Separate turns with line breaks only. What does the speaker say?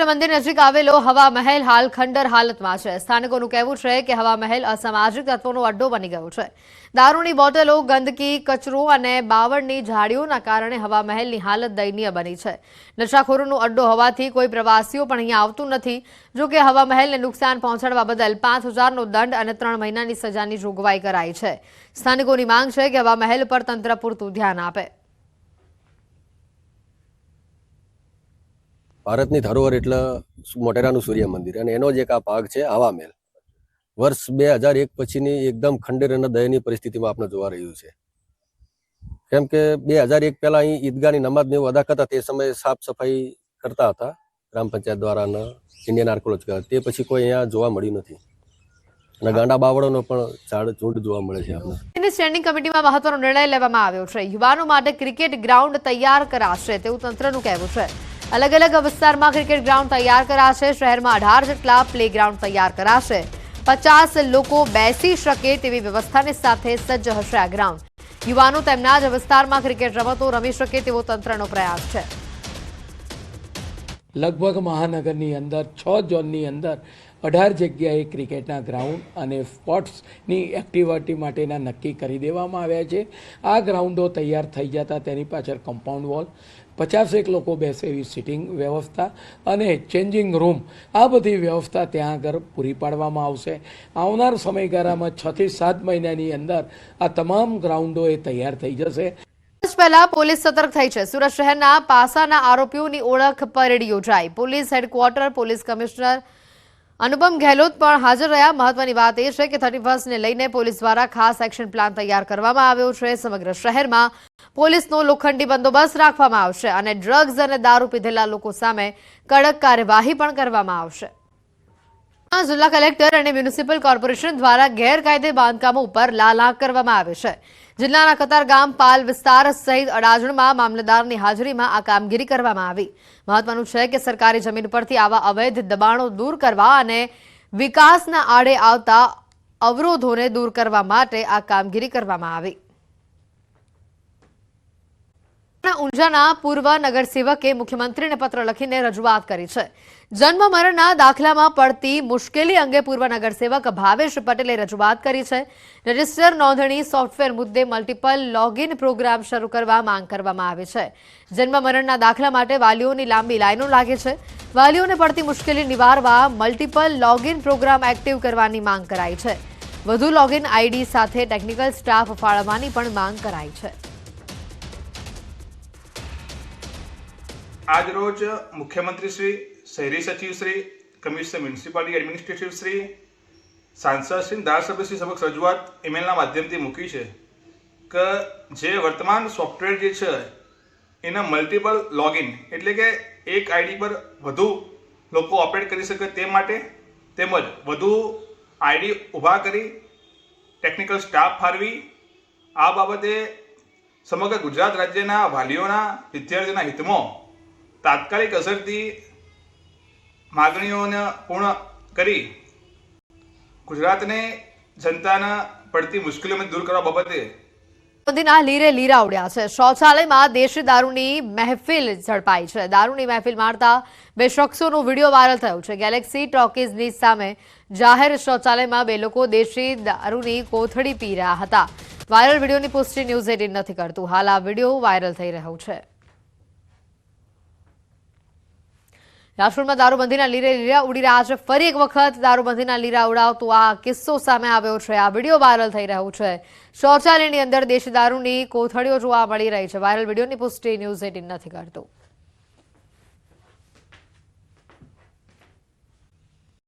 સૂર્ય મંદિર નજીક આવેલો હવા મહેલ હાલ ખંડર હાલતમાં છે. સ્થાનિકોનું કહેવું છે કે હવા મહેલ અસામાજિક તત્વોનો અડ્ડો બની ગયો છે. દારૂની બોટલો, ગંદકી, કચરો અને બાવળની ઝાડીઓના કારણે હવા મહેલની હાલત દયનીય બની છે. નશાખોરોનો અડ્ડો હોવાથી કોઈ પ્રવાસીઓ પણ અહીંયા આવતું નથી. જો કે હવા મહેલને નુકસાન પહોંચાડવા બદલ પાંચ હજારનો દંડ અને ત્રણ મહિનાની સજાની જોગવાઈ કરાઈ છે. સ્થાનિકોની માંગ છે કે હવા મહેલ પર તંત્ર પૂરતું ધ્યાન આપે.
ભારતની ધરોહર એટલે મોટેરાનું સૂર્ય મંદિર. અને એનો જ એક આ ભાગ છે આવા મહેલ વર્ષ બે હજાર એક પછીની એકદમ ખંડેર અને દયનીય પરિસ્થિતિમાં આપણે જોવા રહ્યું છે. કેમ કે બે હજાર એક પહેલાં અહીં ઈદગાહની નમાજને એવું અદા કરતા તે સમયે સાફ સફાઈ કરતા હતા ગ્રામ પંચાયત દ્વારા અને ઇન્ડિયન આર્કોલોજી તે પછી કોઈ અહીંયા જોવા મળ્યું નથી. અને ગાંડા બાવળોનો પણ ઝાડ ઝૂંડ જોવા મળે છે આપણે
સ્ટેન્ડિંગ કમિટીમાં મહત્વનો નિર્ણય લેવામાં આવ્યો છે. યુવાનો માટે ક્રિકેટ ગ્રાઉન્ડ તૈયાર કરાશે તેવું તંત્રનું કહેવું છે. અલગ અલગ વિસ્તારમાં ક્રિકેટ ગ્રાઉન્ડ તૈયાર કરાશે. શહેરમાં અઢાર જેટલા પ્લે ગ્રાઉન્ડ તૈયાર કરાશે. પચાસ લોકો બેસી શકે તેવી વ્યવસ્થાની સાથે સજ્જ હશે આ ગ્રાઉન્ડ યુવાનો તેમના જ વિસ્તારમાં ક્રિકેટ રમતો રમી શકે તેવો તંત્રનો પ્રયાસ છે.
લગભગ મહાનગરની અંદર, છ ઝોનની અંદર અઢાર જગ્યાએ ક્રિકેટના ગ્રાઉન્ડ અને સ્પોર્ટ્સની એક્ટિવિટી માટેના નક્કી કરી દેવામાં આવ્યા છે. આ ગ્રાઉન્ડો તૈયાર થઈ જતા તેની પાછળ કમ્પાઉન્ડ વોલ, પચાસેક લોકો બેસે એવી સિટિંગ વ્યવસ્થા અને ચેન્જિંગ રૂમ, આ બધી વ્યવસ્થા ત્યાં આગળ પૂરી પાડવામાં આવશે. આવનાર સમયગાળામાં છથી સાત મહિનાની અંદર આ તમામ ગ્રાઉન્ડો એ તૈયાર થઈ જશે.
પહેલા પોલીસ સતર્ક થઈ છે. સુરત શહેરના પાસાના આરોપીઓની ઓળખ પરેડ યોજાઈ. Police headquarters, police commissioner Anupam Gehlot પણ હાજર રહ્યા. મહત્વની વાત એ છે કે થર્ટી ફર્સ્ટને લઈને પોલીસ દ્વારા ખાસ એક્શન પ્લાન તૈયાર કરવામાં આવ્યો છે. સમગ્ર શહેરમાં પોલીસનો લોખંડી બંદોબસ્ત રાખવામાં આવશે અને ડ્રગ્સ અને દારૂ પીધેલા લોકો સામે કડક કાર્યવાહી પણ કરવામાં આવશે. જિલ્લા કલેક્ટર અને મ્યુનિસિપલ કોર્પોરેશન દ્વારા ગેરકાયદે બાંધકામો ઉપર લાલાંક કરવામાં આવે છે. જિલ્લાના કતારગામ પાલ વિસ્તાર સહિત અડાજણમાં મામલતદારની હાજરીમાં આ કામગીરી કરવામાં આવી. મહત્વનું છે કે સરકારી જમીન પરથી આવા અવૈધ દબાણો દૂર કરવા અને વિકાસના આડે આવતા અવરોધોને દૂર કરવા માટે આ કામગીરી કરવામાં આવી. ઊંઝાના પૂર્વ નગરસેવકે મુખ્યમંત્રીને પત્ર લખીને રજૂઆત કરી છે. જન્મ મરણના દાખલામાં પડતી મુશ્કેલી અંગે પૂર્વ નગરસેવક ભાવેશ પટેલે રજૂઆત કરી છે. રજિસ્ટર નોંધણી સોફ્ટવેર મુદ્દે મલ્ટિપલ લોગિન પ્રોગ્રામ શરૂ કરવા માંગ કરવામાં આવી છે. જન્મ મરણના દાખલા માટે વાલીઓની લાંબી લાઈનો લાગે છે. વાલીઓને પડતી મુશ્કેલી નિવારવા મલ્ટિપલ લોગિન પ્રોગ્રામ એક્ટિવ કરવાની માંગ કરાઈ છે. વધુ લોગિન આઈડી સાથે ટેકનિકલ સ્ટાફ ફાળવવાની પણ માંગ કરાઈ છે.
આજ રોજ મુખ્યમંત્રી શ્રી, શહેરી સચિવ Shri, commissioner municipality administrative Shri, સાંસદ શ્રી, ધારાસભ્ય શ્રી સમક્ષ રજૂઆત ઈમેલના માધ્યમથી મૂકી છે કે જે વર્તમાન સોફ્ટવેર જે છે, એના મલ્ટિપલ લોગિન એટલે કે એક આઈડી પર વધુ લોકો ઓપરેટ કરી શકે તે માટે તેમજ વધુ આઈડી ઊભા કરી ટેકનિકલ સ્ટાફ ફાળવી. આ બાબતે સમગ્ર ગુજરાત રાજ્યના વાલીઓના વિદ્યાર્થીઓના હિતમાં તાત્કાલિક અસરથી માગણીઓને પૂર્ણ કરી ગુજરાતને જનતાના પડતી મુશ્કેલીઓને દૂર કરવા બાબતે
મોદીના લીરે લીરા ઉડ્યા છે. શૌચાલયમાં દેશી દારૂની મહેફિલ ઝડપાઈ છે. દારૂની મહેફિલ મારતા બે શખ્સોનો વીડિયો વાયરલ થયો છે. ગેલેક્સી ટોકીઝની સામે જાહેર શૌચાલયમાં બે લોકો દેશી દારૂની કોથળી પી રહ્યા હતા. વાયરલ વિડીયોની પુષ્ટિ ન્યૂઝ એટીન નથી કરતું. હાલ આ વીડિયો વાયરલ થઈ રહ્યો છે. રાજકોટમાં દારૂબંધીના લીરે લીરા ઉડી રહ્યા છે. ફરી એક વખત દારૂબંધીના લીરા ઉડાવતો આ કિસ્સો સામે આવ્યો છે. આ વીડિયો વાયરલ થઈ રહ્યો છે. શૌચાલયની અંદર દેશી દારૂની કોથળીઓ જોવા મળી રહી છે. વાયરલ વિડીયોની પુષ્ટિ ન્યૂઝ એટીન નથી કરતું